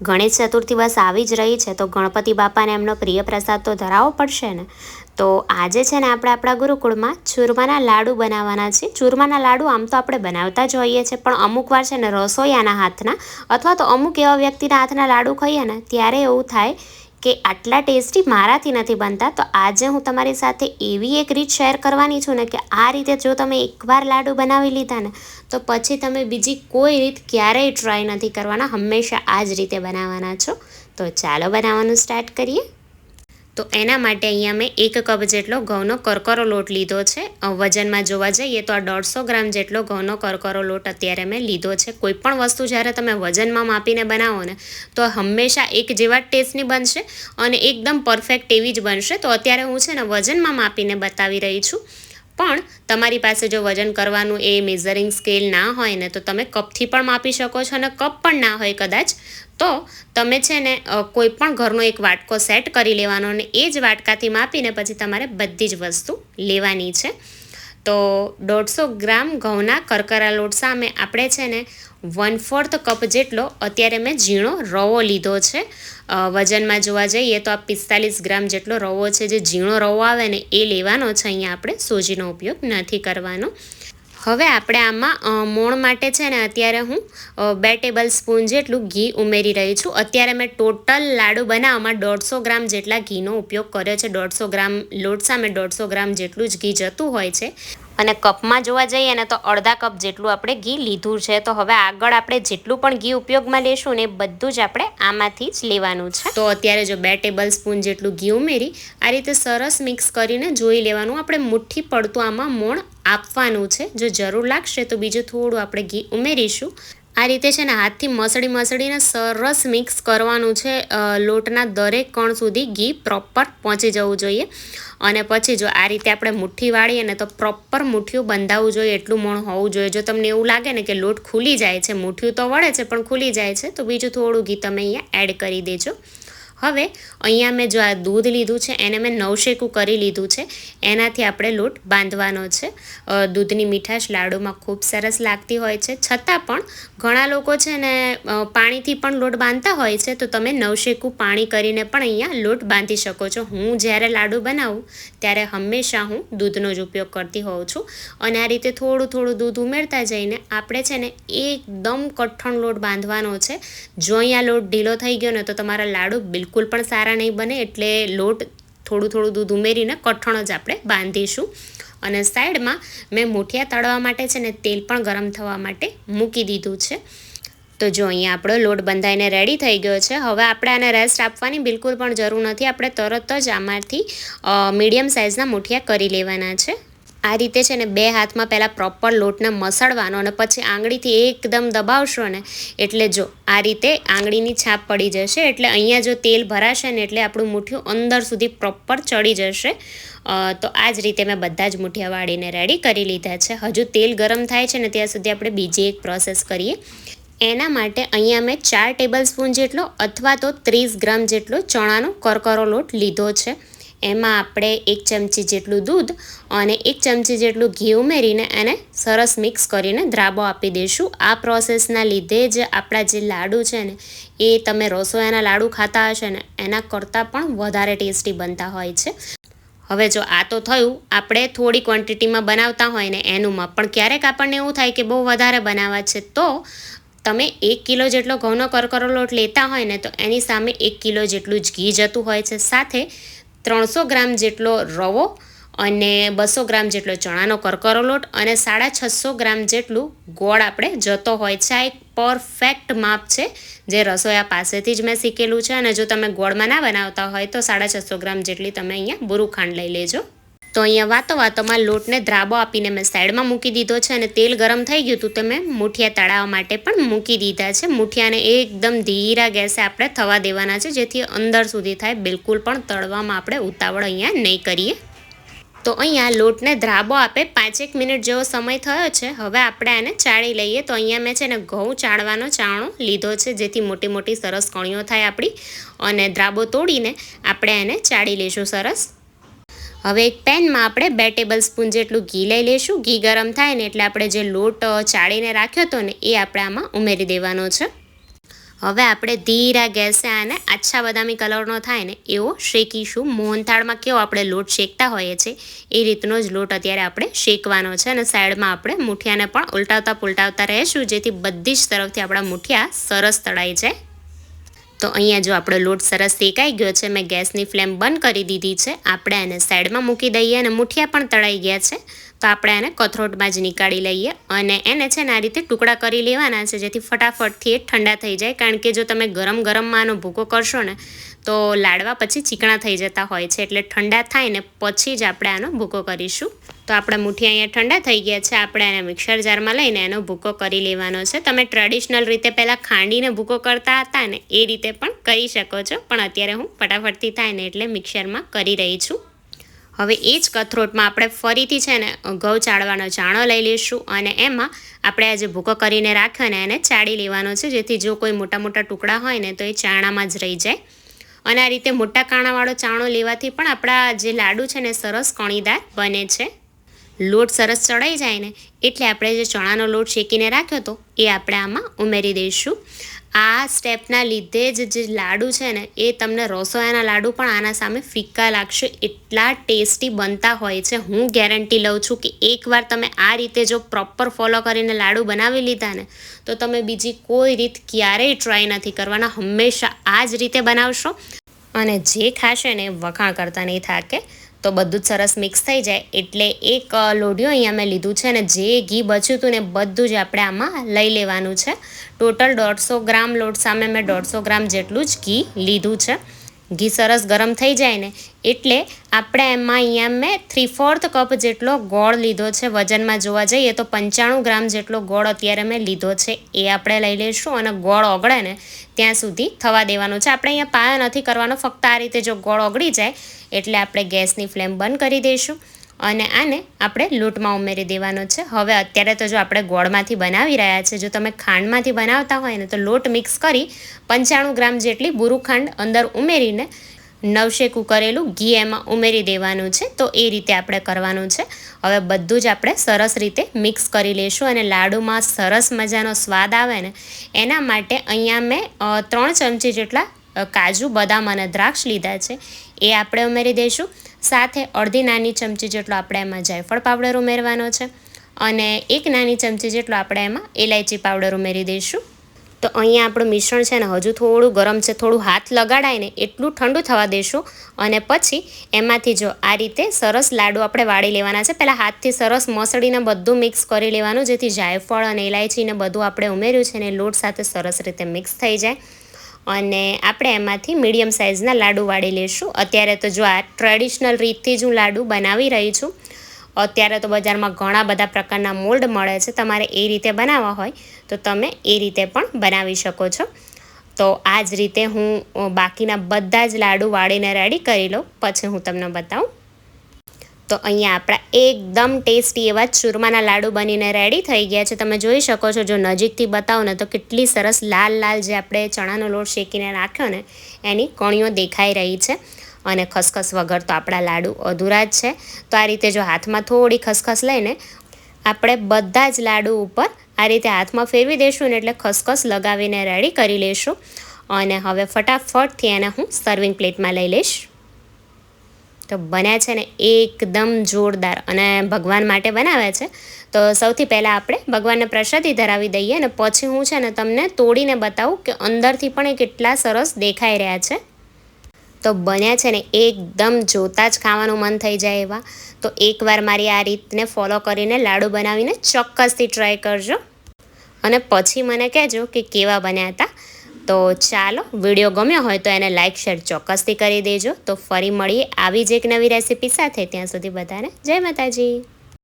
ગણેશ ચતુર્થી બસ આવી જ રહી છે, તો ગણપતિ બાપાને એમનો પ્રિય પ્રસાદ તો ધરાવવો પડશે ને? તો આજે છે ને આપણે આપણા ગુરુકુળમાં ચૂરમાના લાડુ બનાવવાના છે. ચૂરમાના લાડુ આમ તો આપણે બનાવતા જ હોઈએ છીએ, પણ અમુક વાર છે ને રસોઈયાના હાથના અથવા તો અમુક એવા વ્યક્તિના હાથના લાડુ ખાઈએ ને, ત્યારે એવું થાય કે આટલા ટેસ્ટી મારાથી નથી બનતા, તો આજે હું તમારી સાથે એવી એક રીત શેર કરવાની છું ને કે આ રીતે જો તમે એકવાર લાડુ બનાવી લીધા ને, તો પછી તમે બીજી કોઈ રીત ક્યારેય ટ્રાય નથી કરવાના. હંમેશા આ જ રીતે બનાવવાના છો. તો ચાલો બનાવવાનું સ્ટાર્ટ કરીએ. તો એના માટે અહીંયા મેં એક કપ જેટલો ઘઉંનો કરકરો લોટ લીધો છે. વજનમાં જોવા જઈએ તો આ દોઢસો ગ્રામ જેટલો ઘઉંનો કરકરો લોટ અત્યારે મેં લીધો છે. કોઈપણ વસ્તુ જ્યારે તમે વજનમાં માપીને બનાવો ને, તો હંમેશા એક જેવા ટેસ્ટની બનશે અને એકદમ પરફેક્ટ એવી જ બનશે. તો અત્યારે હું છે ને વજનમાં માપીને બતાવી રહી છું. પણ તમારી પાસે જો વજન કરવાનું એ મેઝરિંગ સ્કેલ ના હોય ને, તો તમે કપથી પણ માપી શકો છો અને કપ પણ ના હોય કદાચ. તો તમે છે ને કોઈ પણ ઘરનો એક વાટકો સેટ કરી લેવાનો અને એ જ વાટકાથી માપીને પછી તમારે બધી જ વસ્તુ લેવાની છે. તો દોઢસો ગ્રામ ઘઉંના કરકરા લોટ સામે આપણે છે ને વન ફોર્થ કપ જેટલો અત્યારે મેં ઝીણો રવો લીધો છે. વજનમાં જોવા જઈએ તો આ પિસ્તાલીસ ગ્રામ જેટલો રવો છે, જે ઝીણો રવો આવે ને એ લેવાનો છે, અહીંયા આપણે સોજીનો ઉપયોગ નથી કરવાનો. હવે આપણે આમાં મોણ માટે છે ને અત્યારે હું બે ટેબલ સ્પૂન જેટલું ઘી ઉમેરી રહી છું. અત્યારે મેં ટોટલ લાડુ બનાવવામાં દોઢસો ગ્રામ જેટલા ઘીનો ઉપયોગ કર્યો છે. દોઢસો ગ્રામ લોટ સામે દોઢસો ગ્રામ જેટલું જ ઘી જતું હોય છે. અને કપમાં જોવા જઈએ ને તો અડધા કપ જેટલું આપણે ઘી લીધું છે. તો હવે આગળ આપણે જેટલું પણ ઘી ઉપયોગમાં લેશું ને બધું જ આપણે આમાંથી જ લેવાનું છે. તો અત્યારે જો બે ટેબલ સ્પૂન જેટલું ઘી ઉમેરી, આ રીતે સરસ મિક્સ કરીને જોઈ લેવાનું. આપણે મુઠ્ઠી પડતું આમાં મોણ આપવાનું છે. જો જરૂર લાગશે તો બીજું થોડું આપણે ઘી ઉમેરીશું. આ રીતે છે ને હાથથી મસળી મસળીને સરસ મિક્સ કરવાનું છે લોટના દરેક કણ સુધી ઘી પ્રોપર પહોંચી જવું જોઈએ. અને પછી જો આ રીતે આપણે મુઠ્ઠી વાળીએ ને તો પ્રોપર મુઠ્ઠીઓ બંધાવવું જોઈએ, એટલું મોણ હોવું જોઈએ. જો તમને એવું લાગે ને કે લોટ ખુલી જાય છે, મુઠ્ઠીઓ તો વળે છે, પણ ખુલી જાય છે, તો બીજું થોડું ઘી તમે અહીંયા એડ કરી દેજો. હવે અહીંયા મેં જો આ દૂધ લીધું છે, એને મેં નવશેકું કરી લીધું છે, એનાથી આપણે લોટ બાંધવાનો છે. દૂધની મીઠાશ લાડુમાં ખૂબ સરસ લાગતી હોય છે. છતાં પણ ઘણા લોકો છે ને પાણીથી પણ લોટ બાંધતા હોય છે, તો તમે નવશેકું પાણી કરીને પણ અહીંયા લોટ બાંધી શકો છો. હું જ્યારે લાડુ બનાવું, ત્યારે હંમેશા હું દૂધનો જ ઉપયોગ કરતી હોઉં છું. અને આ રીતે થોડું થોડું દૂધ ઉમેરતા જઈને આપણે છે ને, એકદમ કઠણ લોટ બાંધવાનો છે. જો અહીંયા લોટ ઢીલો થઈ ગયો ને, તો તમારા લાડુ બિલકુલ પણ સારા નહીં બને એટલે લોટ થોડું થોડું દૂધ ઉમેરીને કઠણ જ આપણે બાંધીશું. અને સાઈડમાં મેં મૂઠિયા તળવા માટે છે ને તેલ પણ ગરમ થવા માટે મૂકી દીધું છે. તો જો અહીંયા આપણો લોટ બંધાઈને રેડી થઈ ગયો છે. હવે આપણે આને રેસ્ટ આપવાની બિલકુલ પણ જરૂર નથી. આપણે તરત જ આમાંથી મીડિયમ સાઇઝના મૂઠિયા કરી લેવાના છે. આ રીતે છે ને બે હાથમાં પહેલાં પ્રોપર લોટને મસળવાનો અને પછી આંગળીથી એકદમ દબાવશો ને એટલે જો આ રીતે આંગળીની છાપ પડી જશે, એટલે અહીંયા જો તેલ ભરાશે ને એટલે આપણું મુઠ્ઠિયું અંદર સુધી પ્રોપર ચડી જશે. તો આ જ રીતે મેં બધા જ મુઠિયા વાળીને રેડી કરી લીધા છે. હજુ તેલ ગરમ થાય છે ને ત્યાં સુધી આપણે બીજી એક પ્રોસેસ કરીએ. એના માટે અહીંયા મેં ચાર ટેબલ સ્પૂન જેટલો અથવા તો ત્રીસ ગ્રામ જેટલો ચણાનો કરકરો લોટ લીધો છે. એમાં આપણે એક ચમચી જેટલું દૂધ અને એક ચમચી જેટલું ઘી ઉમેરીને એને સરસ મિક્સ કરીને દ્રાબો આપી દઈશું. આ પ્રોસેસના લીધે જ આપણા જે લાડુ છે ને, એ તમે રસોયાના લાડુ ખાતા હશે ને, એના કરતાં પણ વધારે ટેસ્ટી બનતા હોય છે. હવે જો આ તો થયું, આપણે થોડી ક્વોન્ટિટીમાં બનાવતા હોય ને એનું માપ પણ ક્યારેક આપણને એવું થાય કે બહુ વધારે બનાવવા છે, તો તમે એક કિલો જેટલો ઘઉંનો કરકરો લોટ લેતા હોય ને, તો એની સામે એક કિલો જેટલું જ ઘી જતું હોય છે. સાથે ત્રણસો ગ્રામ જેટલો રવો અને બસો ગ્રામ જેટલો ચણાનો કરકરો લોટ અને સાડા છસો ગ્રામ જેટલું ગોળ આપણે જતો હોય છે. આ એક પરફેક્ટ માપ છે જે રસોયા પાસેથી જ મેં શીખેલું છે અને જો તમે ગોળમાં ના બનાવતા હોય તો સાડા છસો ગ્રામ જેટલી તમે અહીંયા બુરું ખાંડ લઈ લેજો. તો અહીંયા વાતો વાતોમાં લોટને ધ્રાબો આપીને મેં સાઈડમાં મૂકી દીધો છે અને તેલ ગરમ થઈ ગયું હતું તો મેં મૂઠિયા તળાવવા માટે પણ મૂકી દીધા છે. મૂઠિયાને એકદમ ધીરા ગેસે આપણે થવા દેવાના છે, જેથી અંદર સુધી થાય. બિલકુલ પણ તળવામાં આપણે ઉતાવળ અહીંયા નહીં કરીએ. તો અહીંયા લોટને ધ્રાબો આપે. પાંચેક મિનિટ જેવો સમય થયો છે. હવે આપણે આને ચાળી લઈએ. તો અહીંયા મેં છે ને ઘઉં ચાળવાનો ચાણો લીધો છે, જેથી મોટી મોટી સરસ કણીઓ થાય આપણી. અને ધ્રાબો તોડીને આપણે એને ચાળી લઈશું સરસ. હવે એક પેનમાં આપણે બે ટેબલ સ્પૂન જેટલું ઘી લઈ લઈશું. ઘી ગરમ થાય ને એટલે આપણે જે લોટ ચાળીને રાખ્યો હતો ને, એ આપણે આમાં ઉમેરી દેવાનો છે. હવે આપણે ધીરા ગેસે આને આછા બદામી કલરનો થાય ને, એવો શેકીશું. મોહનથાળમાં કેવો આપણે લોટ શેકતા હોઈએ છીએ, એ રીતનો જ લોટ અત્યારે આપણે શેકવાનો છે અને સાઈડમાં આપણે મુઠિયાને પણ ઉલટાવતા પુલટાવતા રહેશું, જેથી બધી જ તરફથી આપણા મુઠિયા સરસ તળાઈ જાય. તો અહીંયા જો આપણો લોટ સરસ શેકાઈ ગયો છે, મેં ગેસની ફ્લેમ બંધ કરી દીધી છે. આપણે એને સાઈડમાં મૂકી દઈએ અને મુઠિયા પણ તળાઈ ગયા છે. તો આપણે એને કથરોટમાં જ નીકાળી લઈએ અને એને છે ને આ રીતે ટુકડા કરી લેવાના છે, જેથી ફટાફટથી એ ઠંડા થઈ જાય. કારણ કે જો તમે ગરમ ગરમમાં આનો ભૂકો કરશો ને તો લાડવા પછી ચીકણા થઈ જતા હોય છે એટલે ઠંડા થાય ને પછી જ આપણે આનો ભૂકો કરીશું. તો આપણા મુઠ્ઠી અહીંયા ઠંડા થઈ ગયા છે. આપણે એને મિક્સર જારમાં લઈને એનો ભૂકો કરી લેવાનો છે. તમે ટ્રેડિશનલ રીતે પહેલાં ખાંડીને ભૂકો કરતા હતા ને એ રીતે પણ કરી શકો છો. પણ અત્યારે હું ફટાફટથી થાય ને એટલે મિક્સરમાં કરી રહી છું. હવે એ જ કથરોટમાં આપણે ફરીથી છે ને ઘઉં ચાળવાનો ચાણો લઈ લઈશું અને એમાં આપણે આજે ભૂકો કરીને રાખ્યો ને એને ચાળી લેવાનો છે. જેથી જો કોઈ મોટા મોટા ટુકડા હોય ને તો એ ચાણામાં જ રહી જાય. અને આ રીતે મોટા કાણાવાળો ચાણો લેવાથી પણ આપણા જે લાડુ છે ને, સરસ કણીદાર બને છે. લોટ સરસ ચડાઈ જાય ને, એટલે આપણે જે ચણાનો લોટ શેકીને રાખ્યો હતો એ આપણે આમાં ઉમેરી દઈશું. આ સ્ટેપના લીધે જ જે લાડુ છે ને, એ તમને રસોયાના લાડુ પણ આના સામે ફિક્કા લાગશે. એટલા ટેસ્ટી બનતા હોય છે. હું ગેરંટી લઉં છું કે એકવાર તમે આ રીતે જો પ્રોપર ફોલો કરીને લાડુ બનાવી લીધા ને, તો તમે બીજી કોઈ રીત ક્યારેય ટ્રાય નથી કરવાના. હંમેશા આ જ રીતે બનાવશો. અને જે ખાશે ને વખાણ કરતા નહીં થાકે. તો બધું જ સરસ મિક્સ થઈ જાય. એટલે એક લોઢિયું અહીંયા મેં લીધું છે અને જે ઘી બચ્યું હતું ને બધું જ આપણે આમાં લઈ લેવાનું છે. ટોટલ દોઢસો ગ્રામ લોટ સામે મેં દોઢસો ગ્રામ જેટલું જ ઘી લીધું છે. ઘી સરસ ગરમ થઈ જાય ને, એટલે આપણે એમાં અહીંયા મેં થ્રી ફોર્થ કપ જેટલો ગોળ લીધો છે. વજનમાં જોવા જઈએ તો પંચાણું ગ્રામ જેટલો ગોળ અત્યારે મેં લીધો છે. એ આપણે લઈ લઈશું અને ગોળ ઓગળે ને, ત્યાં સુધી થવા દેવાનું છે. આપણે અહીંયા પાયા નથી કરવાનો, ફક્ત આ રીતે જો ગોળ ઓગળી જાય, એટલે આપણે ગેસની ફ્લેમ બંધ કરી દઈશું. અને આને આપણે લોટમાં ઉમેરી દેવાનો છે. હવે અત્યારે તો જો આપણે ગોળમાંથી બનાવી રહ્યા છે, જો તમે ખાંડમાંથી બનાવતા હોય ને તો લોટ મિક્સ કરી પંચાણું ગ્રામ જેટલી બુરું ખાંડ અંદર ઉમેરીને નવશેકું કરેલું ઘી એમાં ઉમેરી દેવાનું છે. તો એ રીતે આપણે કરવાનું છે. હવે બધું જ આપણે સરસ રીતે મિક્સ કરી લઈશું અને લાડુમાં સરસ મજાનો સ્વાદ આવે ને, એના માટે અહીંયા મેં ત્રણ ચમચી જેટલા કાજુ, બદામ અને દ્રાક્ષ લીધા છે. એ આપણે ઉમેરી દઈશું સાથે અડધી નાની ચમચી જેટલો આપણે એમાં જાયફળ પાવડર ઉમેરવાનો છે અને એક નાની ચમચી જેટલો આપણે એમાં ઇલાયચી પાવડર ઉમેરી દઈશું. તો અહીંયા આપણું મિશ્રણ છે ને હજુ થોડું ગરમ છે, થોડું હાથ લગાડાય ને એટલું ઠંડુ થવા દેશું અને પછી એમાંથી જો આ રીતે સરસ લાડુ આપણે વાળી લેવાના છે. પહેલાં હાથથી સરસ મસળીને બધું મિક્સ કરી લેવાનું, જેથી જાયફળ અને ઇલાયચીને બધું આપણે ઉમેર્યું છે ને લોટ સાથે સરસ રીતે મિક્સ થઈ જાય. અને આપણે એમાંથી મીડિયમ સાઇઝના લાડુ વાળી લઈશું અત્યારે તો જો આ ટ્રેડિશનલ રીતથી જ હું લાડુ બનાવી રહી છું. અત્યારે તો બજારમાં ઘણા બધા પ્રકારના મોલ્ડ મળે છે. તમારે એ રીતે બનાવવા હોય તો તમે એ રીતે પણ બનાવી શકો છો. તો આ જ રીતે હું બાકીના બધા જ લાડુ વાળીને રેડી કરી લઉં. પછી હું તમને બતાવું તો અહીંયા આપણા એકદમ ટેસ્ટી એવા ચૂરમાના લાડુ બનીને રેડી થઈ ગયા છે. તમે જોઈ શકો છો, જો નજીકથી બતાવો ને તો કેટલી સરસ લાલ લાલ જે આપણે ચણાનો લોટ શેકીને રાખ્યો ને, એની કણીઓ દેખાઈ રહી છે. અને ખસખસ વગર તો આપણા લાડુ અધૂરા જ છે. તો આ રીતે જો હાથમાં થોડી ખસખસ લઈને આપણે બધા જ લાડુ ઉપર આ રીતે હાથમાં ફેરવી દઈશું ને એટલે ખસખસ લગાવીને રેડી કરી લઈશું અને હવે ફટાફટથી એને હું સર્વિંગ પ્લેટમાં લઈ લઈશ. તો બન્યા છે ને એકદમ જોરદાર અને ભગવાન માટે બનાવ્યા છે. તો સૌથી પહેલાં આપણે ભગવાનને પ્રસાદી ધરાવી દઈએ અને પછી હું છે ને તમને તોડીને બતાવું કે અંદરથી પણ એ કેટલા સરસ દેખાઈ રહ્યા છે. તો બન્યા છે ને એકદમ જોતાં જ ખાવાનું મન થઈ જાય એવા. તો એકવાર મારી આ રીતને ફોલો કરીને લાડુ બનાવીને ચોક્કસથી ટ્રાય કરજો. અને પછી મને કહેજો કે કેવા બન્યા હતા. તો ચાલો, વીડિયો ગમ્યો હોય તો એને લાઇક શેર ચોક્કસથી કરી દેજો. તો ફરી મળીએ આવી જ એક નવી રેસીપી સાથે. ત્યાં સુધી બધાને જય માતાજી.